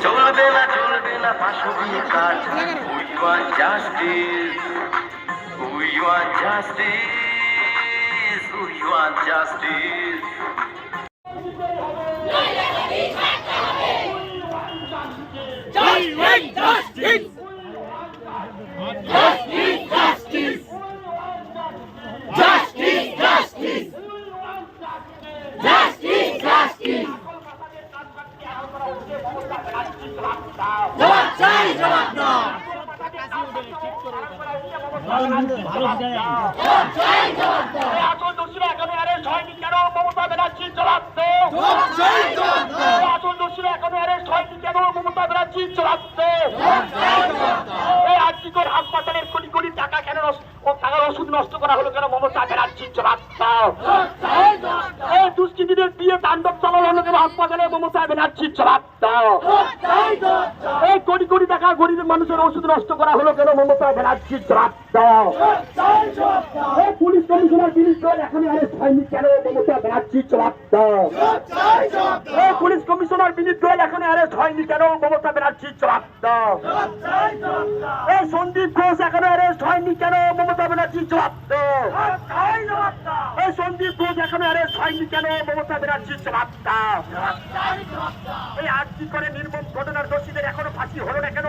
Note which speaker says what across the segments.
Speaker 1: চলবে না চলবে না, পাশবি কাজ। We want justice we want justice we want justice
Speaker 2: দোষীরা এখনও অ্যারেস্ট কেন মমতা ব্যানার্জি জবাব দাও আসল এখনও অ্যারেস্ট হয়নি কেন মমতা ব্যানার্জি জবাব দাও এই আর্থিকর হাসপাতালের কোটি কোটি টাকা কেন টাকার ওষুধ নষ্ট করা হলো কেন মমতা ব্যানার্জি জবাব দাও। দুষ্কৃতীদের দিয়ে তাণ্ডব চালানো হাসপাতালে মমতা ব্যানার্জি চালাত এই টাকা গরিব মানুষের ওষুধ নষ্ট করা হলো কেন? মমতা ব্যানার্জি জবাব দাও। পুলিশ কমিশনার বিনীত গোয়েল এখনও অ্যারেস্ট হয়নি কেন? মমতা ব্যানার্জি জবাব দাও। পুলিশ কমিশনার বিনীত গোয়েল এখনও অ্যারেস্ট হয়নি কেন? মমতা ব্যানার্জি জবাব দাও। সন্দীপ ঘোষ এখনও অ্যারেস্ট হয়নি কেন? মমতা ব্যানার্জি জবাব দাও। সন্দীপ ঘোষ এখনও অ্যারেস্ট হয়নি কেন? মমতা ব্যানার্জি জবাব দাও। এই আর্জি করে নির্মম ঘটনার দোষীদের এখনও ফাঁসি হলো না কেন?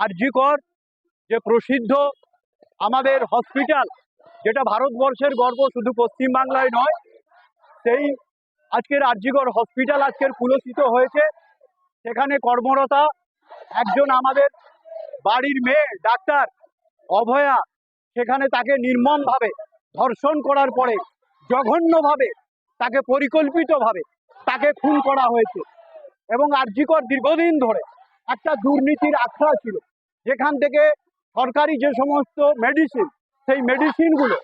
Speaker 3: আরজিকর যে প্রসিদ্ধ আমাদের হসপিটাল যেটা ভারতবর্ষের গর্ব, শুধু পশ্চিমবাংলায় নয়, সেই আজকের আরজিকর হসপিটাল আজকের পুলসিত হয়েছে। সেখানে কর্মরতা, একজন আমাদের বাড়ির মেয়ে, ডাক্তার অভয়া, সেখানে তাকে নির্মমভাবে ধর্ষণ করার পরে, জঘন্যভাবে তাকে পরিকল্পিতভাবে তাকে খুন করা হয়েছে। এবং আরজিকর দীর্ঘদিন ধরে একটা দুর্নীতির আখড়া ছিল। যেখান থেকে সরকারি যে সমস্ত মেডিসিন সেই মেডিসিনগুলো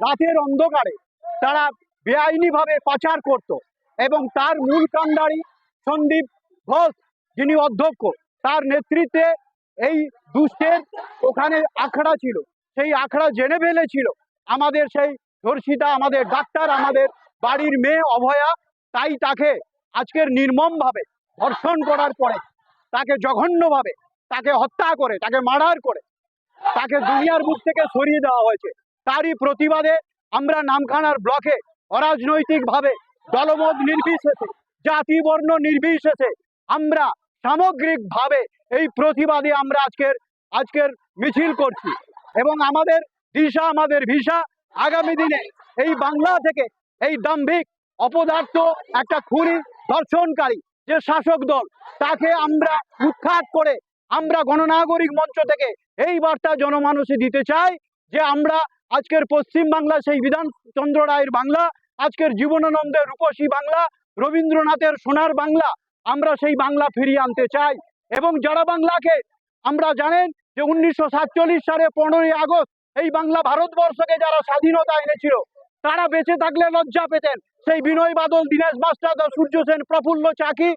Speaker 3: রাতের অন্ধকারে তারা বেআইনিভাবে পাচার করত এবং তার মূল কাণ্ডারি সন্দীপ ঘোষ, যিনি অধ্যক্ষ, তার নেতৃত্বে এই দুষ্টের ওখানে আখড়া ছিল। সেই আখড়া জেনে ফেলেছিল আমাদের সেই ধর্ষিতা, আমাদের ডাক্তার, আমাদের বাড়ির মেয়ে অভয়া। তাই তাকে আজকের নির্মমভাবে ধর্ষণ করার পরে তাকে জঘন্যভাবে তাকে হত্যা করে, তাকে মার্ডার করে, তাকে দুনিয়ার বুক থেকে সরিয়ে দেওয়া হয়েছে। তারই প্রতিবাদে আমরা নামখানার ব্লকে অরাজনৈতিকভাবে দলমত নির্বিশেষে জাতি বর্ণ নির্বিশেষে আমরা সামগ্রিকভাবে এই প্রতিবাদে আমরা আজকের আজকের মিছিল করছি এবং আমাদের দিশা, আমাদের ভিসা আগামী দিনে এই বাংলা থেকে এই দাম্ভিক অপদার্থ একটা খুনি ধর্ষণকারী যে শাসক দল, তাকে আমরা উৎখাত করে আমরা গণনাগরিক মঞ্চ থেকে এই বার্তা জনমানুষে দিতে চাই যে আমরা আজকের পশ্চিম বাংলা, সেই বিধানচন্দ্র রায়ের বাংলা, আজকের জীবনানন্দের রূপসী বাংলা, রবীন্দ্রনাথের সোনার বাংলা, আমরা সেই বাংলা ফিরিয়ে আনতে চাই। এবং যারা বাংলাকে, আমরা জানেন যে উনিশশো সাতচল্লিশ সালে পনেরোই আগস্ট এই বাংলা ভারতবর্ষকে যারা স্বাধীনতা এনেছিল, তারা বেঁচে থাকলে লজ্জা পেতেন। সেই বিনয় বাদল, দীনেশ মাস্টার, সূর্য সেন, প্রফুল্ল চাকি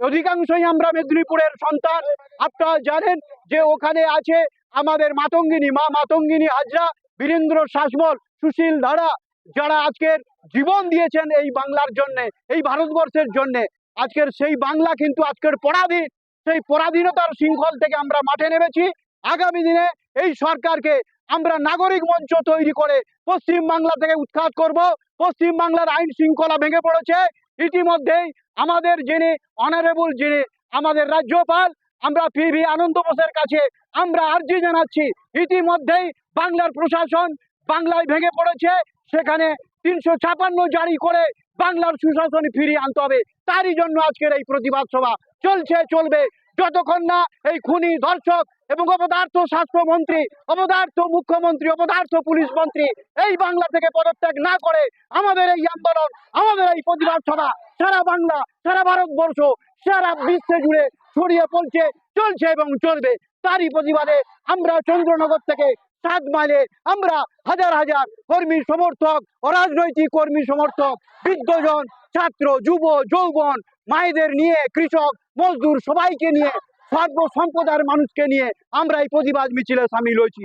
Speaker 3: অধিকাংশই আমরা মেদিনীপুরের সন্তান। আপনারা জানেন যে ওখানে আছে আমাদের মাতঙ্গিনী, মা মাতঙ্গিনী হাজরা, বীরেন্দ্র শাসমল, সুশীল ধারা, যারা আজকের জীবন দিয়েছেন এই বাংলার জন্য, এই ভারতবর্ষের জন্য। আজকের সেই বাংলা কিন্তু আজকের পরাধীন। সেই পরাধীনতার শৃঙ্খল থেকে আমরা মাঠে নেমেছি। আগামী দিনে এই সরকারকে আমরা নাগরিক মঞ্চ তৈরি করে পশ্চিম বাংলা থেকে উৎখাত করব। পশ্চিম বাংলার আইন শৃঙ্খলা ভেঙে পড়েছে। ইতিমধ্যেই আমাদের যিনি অনারেবল যিনি আমাদের রাজ্যপাল, আমরা পি ভি আনন্দ বোসের কাছে আমরা আর্জি জানাচ্ছি। ইতিমধ্যেই বাংলার প্রশাসন বাংলায় ভেঙে পড়েছে। সেখানে তিনশো ছাপান্ন জারি করে বাংলার সুশাসন ফিরিয়ে আনতে হবে। তারই জন্য আজকের এই প্রতিবাদ সভা চলছে, চলবে। যতক্ষণ না এই খুনি ধর্ষক এবং অপদার্থ স্বাস্থ্যমন্ত্রী অপদার্থ মুখ্যমন্ত্রী, অপদার্থ পুলিশ মন্ত্রী, এই বাংলা থেকে পদত্যাগ না করে আমাদের এই আন্দোলন, আমাদের এই প্রতিবাদ সভা সারা বাংলা, সারা ভারতবর্ষ, সারা বিশ্বে জুড়ে ছড়িয়ে পড়ছে, চলছে এবং চলবে। তারই প্রতিবাদে আমরা চন্দ্রনগর থেকে সাত মাইলে আমরা হাজার হাজার কর্মী সমর্থক, অরাজনৈতিক কর্মী সমর্থক, বৃদ্ধজন, ছাত্র, যুব, যৌবন, মায়েদের নিয়ে, কৃষক, মজদুর সবাইকে নিয়ে সর্ব সম্প্রদায়ের মানুষকে নিয়ে আমরা এই প্রতিবাদ মিছিলে সামিল হয়েছি।